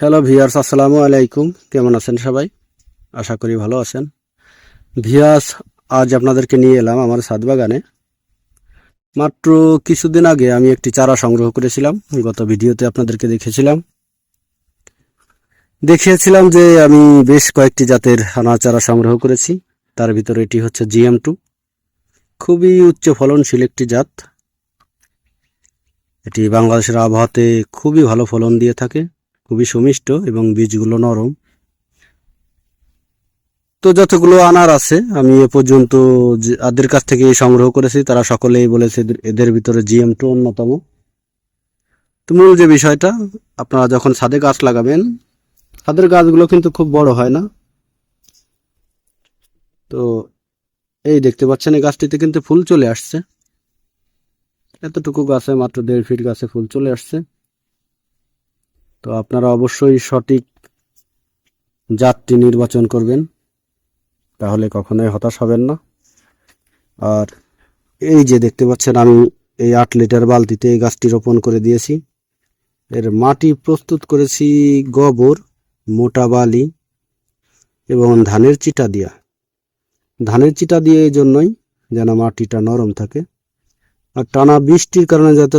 Hello viewers আসসালামু আলাইকুম কেমন আছেন সবাই? আশা করি ভালো আছেন। ভিয়াস আজ আপনাদেরকে নিয়ে এলাম আমার ছাদ বাগানে। মাত্র কিছুদিন আগে আমি একটি চারা সংগ্রহ করেছিলাম। গত ভিডিওতে আপনাদেরকে দেখেছিলাম। দেখিয়েছিলাম যে আমি বেশ কয়েকটি জাতের আনার চারা সংগ্রহ করেছি। তার ভিতরে এটি হচ্ছে জিএম টু। খুবই উচ্চ ফলনশীল একটি জাত। এটি বাংলাদেশের আবহাওয়াতে খুবই ভালো ফলন দিয়ে থাকে। খুবই সুমিষ্ট এবং বীজগুলো নরম। তো যতগুলো আনার আছে, আমি এ পর্যন্ত যাদের কাছ থেকে সংগ্রহ করেছি, তারা সকলেই বলেছে এদের ভিতরে জিএম টু অন্যতম। তো মূল যে বিষয়টা, আপনারা যখন ছাদে গাছ লাগাবেন, ছাদের গাছগুলো কিন্তু খুব বড় হয় না। তো এই দেখতে পাচ্ছেন, এই গাছটিতে কিন্তু ফুল চলে আসছে। এতটুকু গাছে, মাত্র দেড় ফিট গাছে ফুল চলে আসছে। তো আপনারা অবশ্যই সঠিক জাতটি নির্বাচন করবেন, তাহলে কখনোই হতাশ হবেন না। আর এই যে দেখতে পাচ্ছেন, আমি এই আট লিটার বালতিতে এই গাছটি রোপণ করে দিয়েছি। এর মাটি প্রস্তুত করেছি গোবর, মোটা বালি এবং ধানের চিটা দিয়া। ধানের চিটা দিয়ে এই জন্যই যেন মাটিটা নরম থাকে। আর টানা বৃষ্টির কারণে যাতে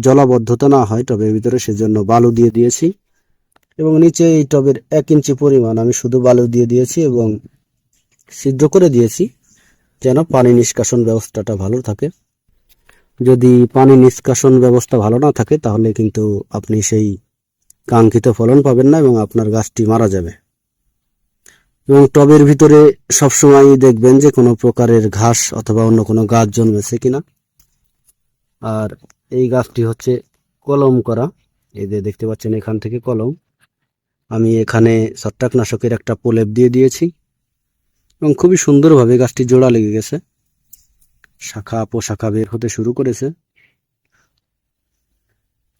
জলাবদ্ধতা না হয় টবের ভিতরে, সেজন্য বালু দিয়ে দিয়েছি। এবং নিচে এই টবের এক ইঞ্চি পরিমাণ আমি শুধু বালু দিয়ে দিয়েছি এবং সিদ্ধ করে দিয়েছি, যেন পানি নিষ্কাশন ব্যবস্থাটা ভালো থাকে। যদি পানি নিষ্কাশন ব্যবস্থা ভালো না থাকে, তাহলে কিন্তু আপনি সেই কাঙ্ক্ষিত ফলন পাবেন না এবং আপনার গাছটি মারা যাবে। এবং টবের ভিতরে সবসময় দেখবেন যে কোনো প্রকারের ঘাস অথবা অন্য কোনো গাছ জন্মেছে কিনা। আর এই গাছটি হচ্ছে কলম করা। এই যে দেখতে পাচ্ছেন এখান থেকে কলম। আমি এখানে ছত্রাকনাশকের একটা প্রলেপ দিয়ে দিয়েছি এবং খুবই সুন্দরভাবে গাছটি জোড়া লেগে গেছে। শাখা পোশাখা বের হতে শুরু করেছে।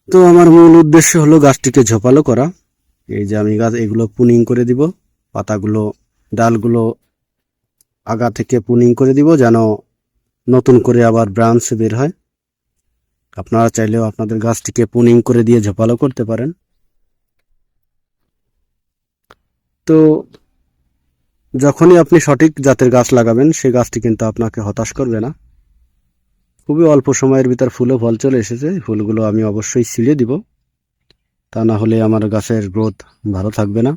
তো আমার মূল উদ্দেশ্য হলো গাছটিকে ঝোপালো করা। এই যে আমি গাছ, এগুলো পুনিং করে দিব। পাতাগুলো, ডালগুলো আগা থেকে পুনিং করে দিব যেন নতুন করে আবার ব্রাঞ্চ বের হয়। আপনারা চাইলেও আপনাদের গাছটিকে পুনিং করে দিয়ে ঝোপালো করতে পারেন। তো যখনই আপনি সঠিক জাতের গাছ লাগাবেন, সেই গাছটি কিন্তু আপনাকে হতাশ করবে না। খুবই অল্প সময়ের ভিতর ফুলও ফল চলে এসেছে ফুলগুলো আমি অবশ্যই ছিঁড়ে দিব। তা না হলে আমার গাছের গ্রোথ ভালো থাকবে না।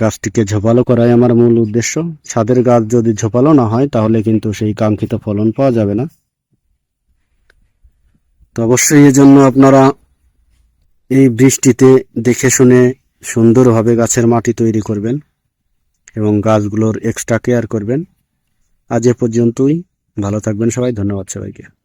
গাছটিকে ঝোপালো করাই আমার মূল উদ্দেশ্য। ছাদের গাছ যদি ঝোপালো না হয়, তাহলে কিন্তু সেই কাঙ্ক্ষিত ফলন পাওয়া যাবে না। তো অবশ্যই এই জন্য আপনারা এই বৃষ্টিতে দেখে শুনে সুন্দরভাবে গাছের মাটি তৈরি করবেন এবং গাছগুলোর এক্সট্রা কেয়ার করবেন। আজ এ পর্যন্তই। ভালো থাকবেন সবাই। ধন্যবাদ সবাইকে।